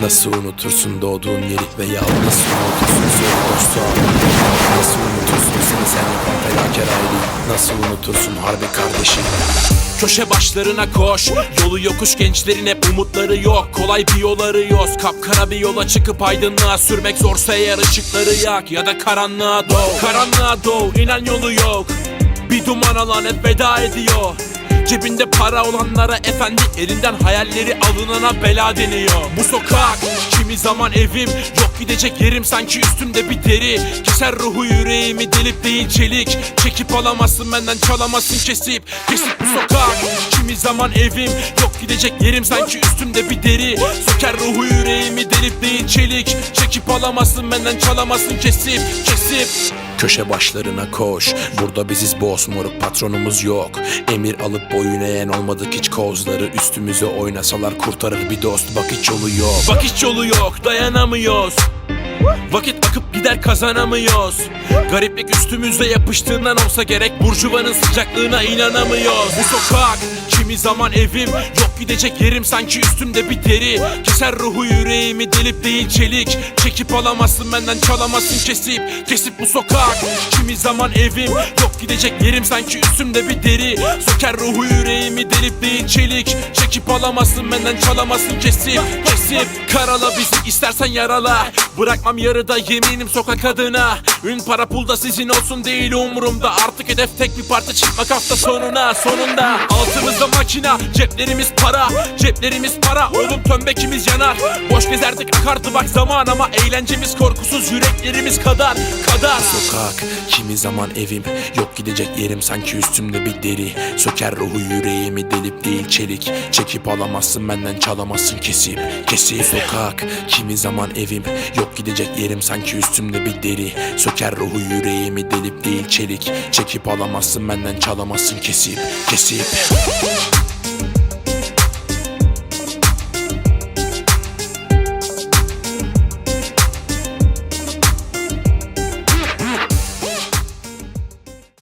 Nasıl unutursun doğduğun yeri veya nasıl unutursun zor dostu Nasıl unutursun seni sen yapan fedakar aileyi Nasıl unutursun harbi kardeşi? Köşe başlarına koş Yolu yokuş gençlerin hep umutları yok. Kolay bir yol arıyoruz Kapkara bir yola çıkıp aydınlığa sürmek zorsa eğer ışıkları yak Ya da karanlığa doğ. Karanlığa doğ inan yolu yok. Bir duman alan hep veda ediyor Cebinde para olanlara efendi Elinden hayalleri alınana bela deniyor. Bu sokak kimi zaman evim Yok gidecek yerim sanki üstümde bir deri. Keser ruhu yüreğimi delip değil çelik. Çekip alamazsın benden çalamazsın kesip. Kesip bu sokak kimi zaman evim Yok gidecek yerim sanki üstümde bir deri. Söker ruhu yüreğimi delip değil çelik. Çekip alamazsın benden çalamazsın kesip Kesip Köşe başlarına koş. Burada biziz boss moruk patronumuz yok. Emir alıp boyun eğen olmadık hiç kozları. Üstümüze oynasalar kurtarır bir dost Bak hiç yolu yok. Bak hiç yolu yok dayanamıyoruz Vakit akıp gider kazanamıyoruz. Gariplik üstümüze yapıştığından olsa gerek Burjuvanın sıcaklığına inanamıyoruz. Bu sokak kimi zaman evim Yok gidecek yerim sanki üstümde bir deri. Keser ruhu yüreğimi delip değil çelik. Çekip alamazsın benden çalamazsın kesip. Kesip bu sokak kimi zaman evim Yok gidecek yerim sanki üstümde bir deri. Söker ruhu yüreğimi delip değil çelik. Çekip alamazsın benden çalamazsın kesip. Kesip karala bizi istersen yarala Bırakmam yarıda yeminim sokak adına. Ün para pul da sizin olsun değil umurumda. Artık hedef tek bir parti çıkmak hafta sonuna Sonunda. Altımızda makina Ceplerimiz para. Ceplerimiz para Oğlum tömbekimiz yanar. Boş gezerdik akardı bak zaman ama Eğlencemiz korkusuz yüreklerimiz kadar Kadar. Sokak kimi zaman evim. Yok gidecek yerim sanki üstümde bir deri. Söker ruhu yüreğimi delip değil çelik. Çekip alamazsın benden çalamazsın kesip. Kesip Sokak kimi zaman evim Gidecek yerim sanki üstümde bir deri. Söker ruhu yüreğimi delip değil çelik. Çekip alamazsın benden çalamazsın kesip Kesip